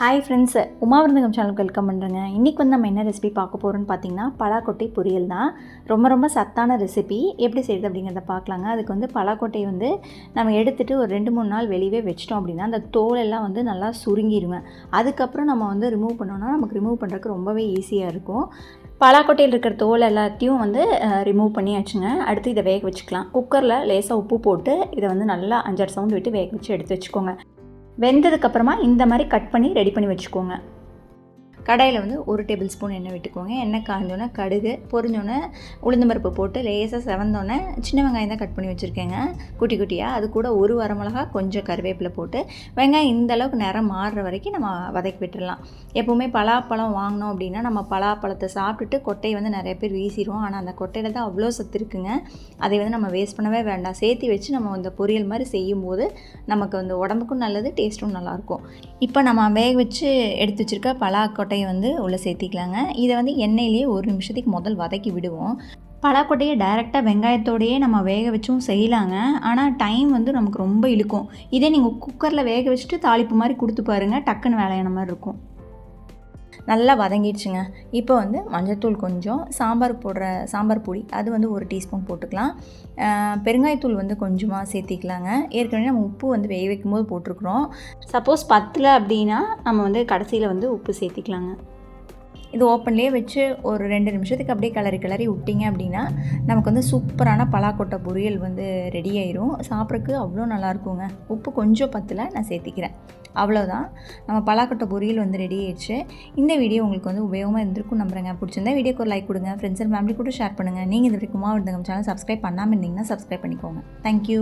Hi friends உமாவிருந்தகம் சேனலுக்கு welcome பண்ணுறேங்க இன்றைக்கி வந்து நம்ம என்ன ரெசிபி பார்க்க போகிறோம்னு பார்த்தீங்கன்னா பலாக்கொட்டை பொரியல் தான். ரொம்ப ரொம்ப சத்தான ரெசிபி எப்படி செய்யுது அப்படிங்கிறத பார்க்கலாங்க. அதுக்கு வந்து பலாக்கொட்டையை வந்து நம்ம எடுத்துகிட்டு ஒரு ரெண்டு மூணு நாள் வெளியே வச்சிட்டோம் அப்படின்னா அந்த தோல் எல்லாம் வந்து நல்லா சுருங்கிடுங்க அதுக்கப்புறம் நம்ம வந்து ரிமூவ் பண்ணோன்னா நமக்கு ரிமூவ் பண்ணுறதுக்கு ரொம்பவே ஈஸியாக இருக்கும். பலாக்கொட்டையில் இருக்கிற தோல் எல்லாத்தையும் வந்து ரிமூவ் பண்ணியாச்சுங்க. அடுத்து இதை வேக வச்சுக்கலாம். குக்கரில் லேசாக உப்பு போட்டு இதை வந்து நல்லா அஞ்சாறு சவுண்ட் விட்டு வேக வச்சு எடுத்து வச்சுக்கோங்க. வெந்ததுக்கப்புறமா இந்த மாதிரி கட் பண்ணி ரெடி பண்ணி வச்சுக்கோங்க. கடாயில் வந்து ஒரு டேபிள் ஸ்பூன் எண்ணெய் விட்டுக்கோங்க. எண்ணெய் காய்ஞ்சோன்னே கடுகு பொரிஞ்சோன்னே உளுந்தம்பருப்பு போட்டு லேசாக செவந்தோன்னே சின்ன வெங்காயம் தான் கட் பண்ணி வச்சுருக்கேங்க. குட்டி குட்டியாக அது கூட ஒரு வரமிளகா கொஞ்சம் கருவேப்பிலை போட்டு வெங்காயம் இந்த அளவுக்கு நிறம் மாறுற வரைக்கும் நம்ம வதக்கி விட்டுடலாம் எப்போவுமே பலாப்பழம் வாங்கினோம் அப்படின்னா நம்ம பலாப்பழத்தை சாப்பிட்டுட்டு கொட்டையை வந்து நிறைய பேர் வீசிடுவோம் ஆனால் அந்த கொட்டையில் தான் அவ்வளோ சத்து இருக்குங்க. அதை வந்து நம்ம வேஸ்ட் பண்ணவே வேண்டாம். சேர்த்து வச்சு நம்ம அந்த பொரியல் மாதிரி செய்யும்போது நமக்கு வந்து உடம்புக்கும் நல்லது டேஸ்ட்டும் நல்லாயிருக்கும். இப்போ நம்ம வேக வச்சு எடுத்து வச்சுருக்க பலாக்கொட்டையை வந்து உள்ளே சேர்த்திக்கலாங்க. இதை வந்து எண்ணெயிலேயே ஒரு நிமிஷத்துக்கு முதல் வதக்கி விடுவோம். பலாக்கொட்டையை டைரெக்டாக வெங்காயத்தோடையே நம்ம வேக வச்சும் செய்யலாங்க. ஆனால் டைம் வந்து நமக்கு ரொம்ப இழுக்கும். இதே நீங்கள் குக்கரில் வேக வச்சுட்டு தாளிப்பு மாதிரி கொடுத்து பாருங்கள் டக்குன்னு வேலையான மாதிரி இருக்கும். நல்லா வதங்கிடுச்சுங்க. இப்போ வந்து மஞ்சள்தூள் கொஞ்சம் சாம்பார் போடுற சாம்பார் பொடி அது வந்து ஒரு டீஸ்பூன் போட்டுக்கலாம். பெருங்காயத்தூள் வந்து கொஞ்சமாக சேர்த்திக்கலாங்க. ஏற்கனவே நம்ம உப்பு வந்து வேக வைக்கும்போது போட்டிருக்குறோம். சப்போஸ் பத்தில் அப்படின்னா நம்ம வந்து கடைசியில் வந்து உப்பு சேர்த்திக்கலாங்க. இது ஓப்பன்லேயே வச்சு ஒரு ரெண்டு நிமிஷத்துக்கு அப்படியே கிளறி கிளறி விட்டிங்க அப்படின்னா நமக்கு வந்து சூப்பரான பலாக்கொட்டை பொரியல் வந்து ரெடி ஆயிரும். சாப்பிட்றதுக்கு அவ்வளோ நல்லாயிருக்குங்க உப்பு கொஞ்சம் பத்தில் நான் சேர்த்திக்கிறேன். அவ்வளோதான் நம்ம பலாக்கொட்டை பொரியல் வந்து ரெடி ஆயிடுச்சு. இந்த வீடியோ உங்களுக்கு வந்து உபயோகமாக இருந்திருக்கும் நம்புறேங்க. பிடிச்சிருந்தா வீடியோக்கு ஒரு லைக் கொடுங்க. ஃப்ரெண்ட்ஸ் அண்ட் ஃபேமிலி கூட ஷேர் பண்ணுங்கள் நீங்கள் இது வரைக்கும் உமா சேனல் சப்ஸ்கிரைப் பண்ணாமல் இருந்தீங்கன்னா சப்ஸ்கிரைப் பண்ணிக்கோங்க. தேங்க்யூ